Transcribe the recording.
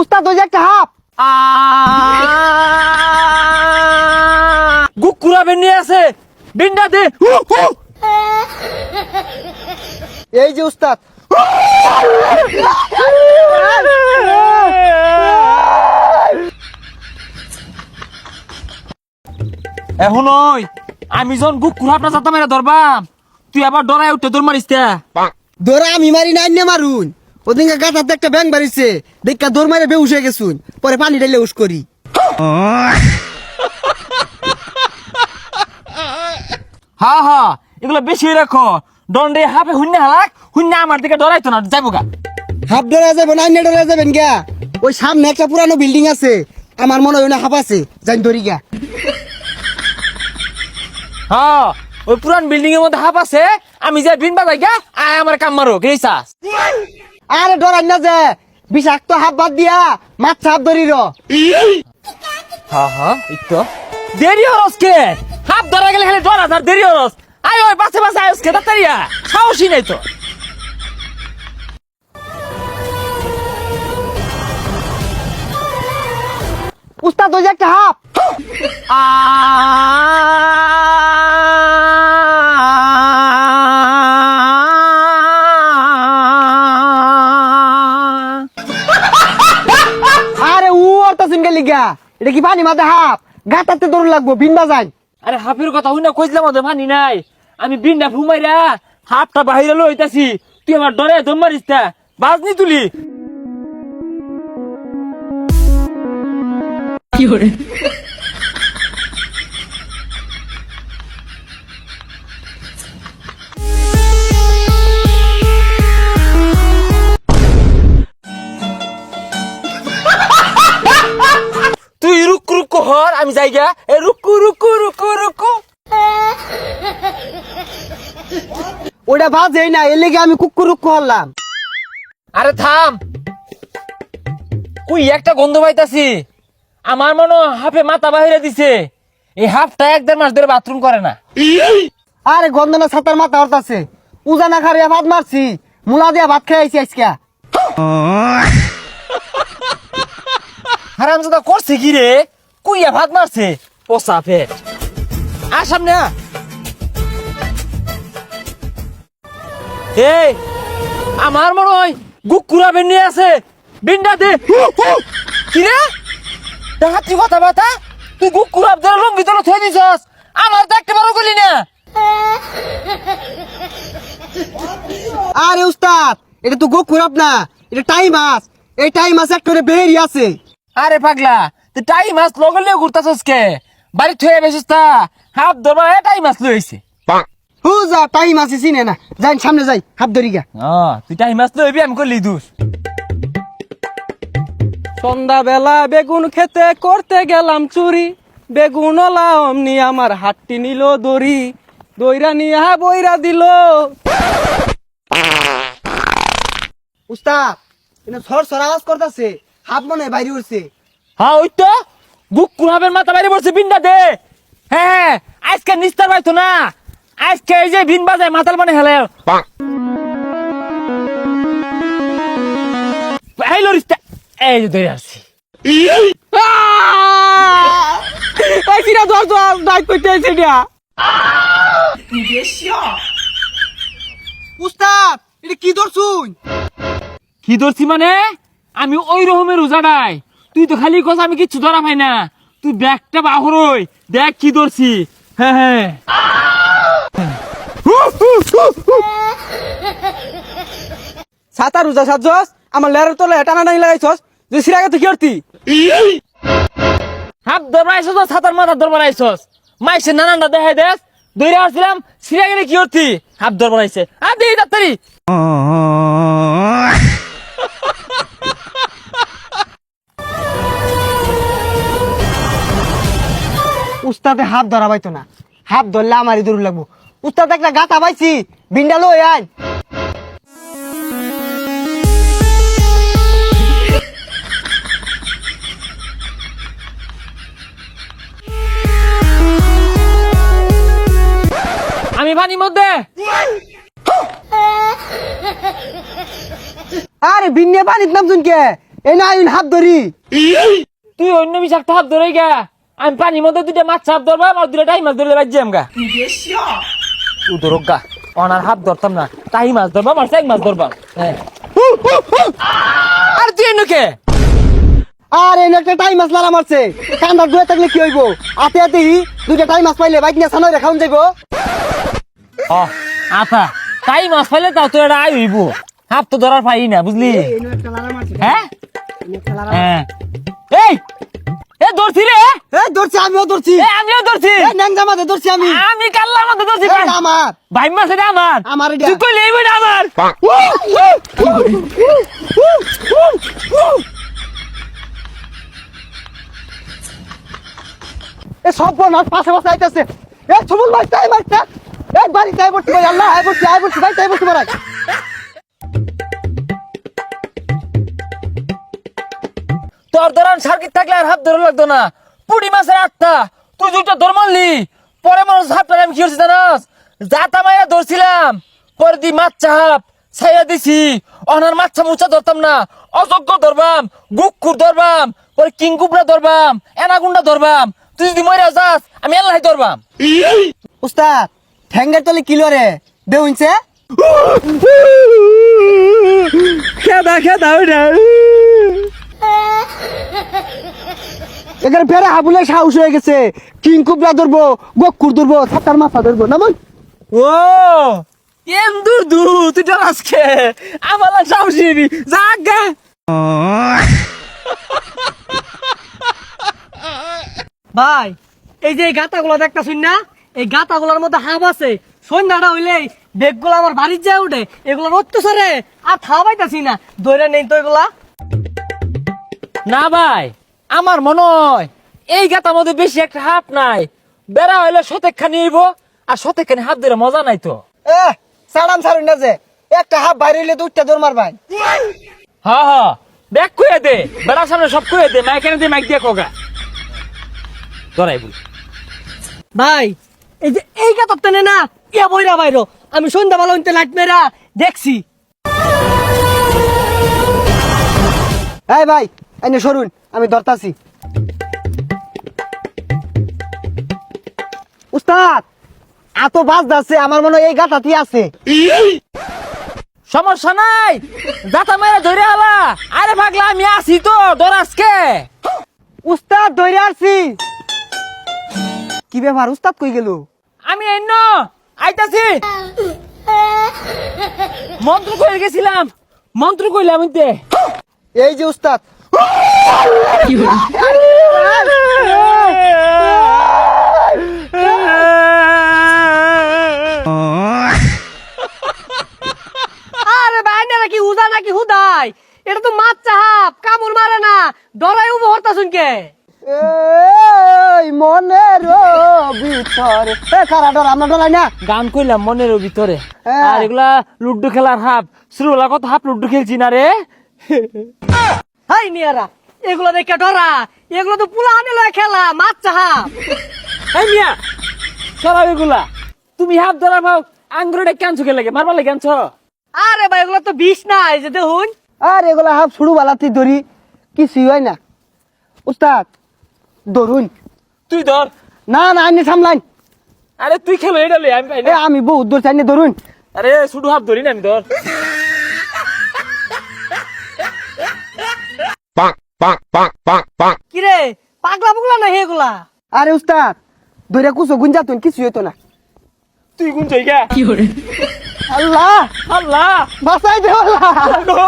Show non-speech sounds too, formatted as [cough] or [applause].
উস্তাদ, ওই যে একটা হাফ গুকুরা বেনি আছে বিন্ডা দে। এই যে উস্তাদ এখন ওই আমি যখন গুকুরা আপনার সাথে মেরে ধরবাম তুই আবার ডরাই উঠতে তোর মারিস। ধরা আমি মারি নে মারুন ওদিনকে গাছাতে একটা ব্যাং বাড়িছে দেখা দৌড় মারে বেউস হয়ে গেছুন। পরে পানি ঢাইলে উস করি। হা হা এগুলো বেশি রাখো। দণ্ডে হাফে শূন্য হালাক শূন্য আমার দিকে ডরাইতো না যাইব গা। হাফ ডরা যাবেন আইনে ডরা যাবেন গা ওই সামনে একটা পুরানো বিল্ডিং আছে আমার মনে হয় না হাফ আছে জানি ধরি গা হ্যাঁ ওই পুরান বিল্ডিং এর মধ্যে হাফ আছে আমি যে বিন বাজাই গা আয় আমার কাম মারো গেছাস আরে ডরাই না যে বিষাক্ত হাফ বাদ দিয়া মাছ হাফ ধরি র। হ্যাঁ হ্যাঁ একটু দেরি হরস কে হাফ ধরা গেলে খালি ডর আর দেরি হরস আয় ওই বাসে বাসে আয়স কে তাড়াতাড়িয়া সাহসই নাই তো। উস্তাদ ওই একটা হাফ আরে লিগা। এটা কি পানি মাথা হাফ? গাতাতে দৌড় লাগবো বিন বাজাই আরে হাফের কথা হই না কইছিলাম ওদের মানি নাই। আমি বিনটা ফুমাইরা হাফটা বাহিরে লইতাছি। তুই আমার ডরে দম মারিস তা। বাজনি তুলি। তুই আমি যাইগা এ রুকু রুকু রুকু রুকু। ওটা বাজেই না এর লেগে আমি কুকুর রুক্কু হলাম। আরে থাম। কুই একটা গন্ধ পাইতাছি। আমার মনে হাফে মাথা বাহিরে দিছে। এই হাফটা এক দেড় মাস ধরে বাথরুম করে না। আরে গন্ধনা ছাতার মাথা হরতাছে। উজানা খারিয়া ভাত মারছি মুলা দিয়া ভাত খেয়ে আইছি আজকে। হারাম দাদা করছে কি রে? কুইয়া ভাগ মারছে? পচা পেট আর সামনে। এই আমার মনে হয় গুকুরা বেন্নি আছে। বিন্ডা দে। হু, হু। কি রে দেখাচ্ছি কথা বাতা তুই গুকুরা ধরে লঙ্গি তোর থয়ে দিছস। আমার তো একটা বড় করলি না। আরে উস্তাদ এটা তো গোকুরাপ না এটা টাইম মাছ এই টাইম মাছ একটা বেরি আছে আরে পাগলা তুই টাই মাছ লগলে ঘুরতাছস কে? বাড়ি থয়ে বেসিস তা। হাফ ধরবা টাই মাছ লইছে। হু যা টাইম আছে চিনে না। যাই সামনে যাই হাত ধরি গা। তুই টাই মাছ লইবি আমি করলি দুষ সন্ধ্যাবেলা বেগুন খেতে করতে গেলাম চুরি। বেগুন অমনি আমার হাতটি নিল দড়ি। দইরা নিয়া বইরা দিল। উস্তাদ সর সর আওয়াজ করতেছে। হাত মনে হয় বাইরে উঠছে হ্যাঁ ওই তো। বুক কুড়াবের মাথা বাইরে পড়ছে বিনটা দে হ্যাঁ হ্যাঁ আজকে নিস্তার পাইতো না। আজকে এই যে বিন বাজায় মাতাল মানে হেলে। এই লরিস্তা এই যে ধরে আসছি। এই সিরা ধর ধর ডাক করতে এসে দিয়া। উস্তাদ এটা কি ধরছুন? কি ধরছি মানে? আমি ওই রকমের উজাড়াই তুই তো খালি কস আমি কিচ্ছু ধরা পাই না। তুই ব্যাগটা বাহরই দেখ কি ধরছি। হ্যাঁ হ্যাঁ। সাতা রোজা সাজস আমার লেরের তলে টানা নাই লাগাইছস যে সিরাগে তো কি করতি? হাত আইসস ছাতার মাথা ধরবা আইসস মাইসে নানানটা দেখাই দেস দৌড়ে আসছিলাম গেলে কি করতি? হাত ধরবা আইসে আর দিই তাড়াতাড়ি। উস্তাদে হাত ধরা পাইতো না। হাত ধরলে আমারই দূর লাগবো। উস্তাদ একটা গাতা পাইছি বিন্ডা লই আমি পানির মধ্যে। আরে বিন্নে পানিত নামছুন কে? এই না হাত ধরি। তুই অন্য বিষাক্ত হাত ধরে গা। আমি পানির মধ্যে দুইটা মাছ চাপ ধরবা আর দুইটা টাই মাছ ধরলে বাজ্যে আমগা। তুই ধরক গা অনার হাত ধরতাম না তাই মাছ ধরবা মাছ এক মাছ ধরবা। হ্যাঁ। আর তুই এনুকে আর এই একটা টাইম মাছ লারা মারছে। কান্দার দুয়ে থাকলে কি হইব? আতে আতে দুইটা টাইম মাছ পাইলে বাইক নিয়ে সানরে খাওন যাইব। ও আতা তাই মাছ পাইলে তাও তো এটা আই হইব। হাত তো ধরার পাই না বুঝলি? হ্যাঁ? হ্যাঁ। এই এ ধরছি রে। এই ধরছি আমিও ধরছি। এ আমিও ধরছি। এই মাঝে ধরছি আমি। আমি কাল্লার মধ্যে ধরছি আমার। ভাই মাছ এটা আমার। আমার এটা। তুই কইলে এই আমার। এ সব নাচ পাশে পাশে আইতাছে। এ সুমন ভাই তাই মারছে। এক বাড়ি তাই বলছি ভাই আল্লাহ আই বলছি আই বলছি ভাই তাই বলছি মারাই তোর ধরান সার্কিট থাকলে আর হাত ধরে লাগতো না। পুটি মাছের আটটা। তুই দুইটা ধর মারলি। পরে মানুষ হাত আমি কি করছি জানাস? জাতা মায়া ধরছিলাম। পরে দি মাছ চাপ ছাইয়া দিছি। অনার মাছা মুচা ধরতাম না। অযোগ্য ধরবাম গুকুর ধরবাম পরে কিংকুবরা ধরবাম এনাগুন্ডা ধরবাম। তুই যদি মরে যাস আমি এল্লাহ ধরবাম। উস্তাদ ঠ্যাঙ্গের তলে কিলো রে দেউনছে খেদা খেদা ওইটা [laughs] এখানে ফেরা হাবুলে সাহস হয়ে গেছে। কিং কুবরা ধরবো গকুর ধরবো ছাতার মাথা ধরবো না মন? ও এম দূর দূর তুই আজকে আমার সাহসী নিবি ভাই এই যে গাতাগুলো দেখতাছুন না? এই গাতাগুলোর মধ্যে হাব আছে। সন্ধ্যাটা হইলেই বেগগুলো আমার বাড়ির যায় উঠে এগুলোর অত্যাচারে আর খাওয়াইতাছি না। দৈরা নেই তো এগুলা? না ভাই আমার মনে হয় এই গাতার মধ্যে বেশি একটা হাত নাই। বেড়া হইলে সতেক খানি হইব আর সতেক খানি হাত ধরে মজা নাই তো। এ সাড়াম সারুন না যে একটা হাফ বাইরে হইলে দুইটা দৌড় মারবাই। হা হা ব্যাগ কুয়ে দে বেড়ার সামনে সব কুয়ে দে মাইক এনে দে মাইক দিয়ে কোগা। ধরাই বল। ভাই এই যে এই গাতার টেনে না ইয়া বইরা বাইরো আমি সন্ধ্যাবেলা হইতে লাইট মেরা দেখছি। এই ভাই এনে সরুন আমি ধরতাছি। উস্তাদ এত বাস যাচ্ছে আমার মনে হয় এই গাতাতি আছে। সমস্যা নাই দাতা মেরে ধরে আলা। আরে ভাগলা আমি আছি তো ধর আজকে। উস্তাদ ধরে আসছি কি ব্যাপার উস্তাদ কই গেল? আমি এন্ন আইতাছি। মন্ত্র কইলে গেছিলাম মন্ত্র কইলাম এই যে উস্তাদ আরে ভাই নাকি উদা নাকি হুদাই? এটা তো মাছ চাহাপ কামড় মারে না। ডরাই উবো হরতাছুন কে এই মনের ভিতরে। এ কারা ডর আমরা ডরাই না। গান কইলাম মনের ভিতরে। আর এগুলা লুড্ডু খেলার হাফ। শুরুলা কত হাফ লুড্ডু খেলছি না রে? হাই নিয়ারা এগুলো দেখে ডরা। এগুলো তো পুলা আনে লয় খেলা মাছ চাহাপ এই মিয়া সরাব এগুলা। তুমি হাফ ধরা ভাও আঙ্গুরে কেনছো কে লাগে? মারবা লাগে কেনছো আরে ভাই এগুলো তো বিষ নাই যে দেখুন। আর এগুলা হাফ শুরু বালাতি ধরি কিছুই হয় না। উস্তাদ ধরুন। তুই ধর। না না আইনে সামলাইন আরে তুই খেলো এটা লই আমি আমি বহুত দূর চাইনে ধরুন। আরে শুধু হাফ ধরি না আমি ধর। Bonk, bonk, bonk, bonk. কিরে পাগলা পাগলা না হেগুলা আরে উস্তাদ ধরে কুসো গুঞ্জাতুন কিছু হইতো না। তুই কোন জায়গা আল্লাহ! আল্লাহ! বাসাই দে আল্লাহ! গো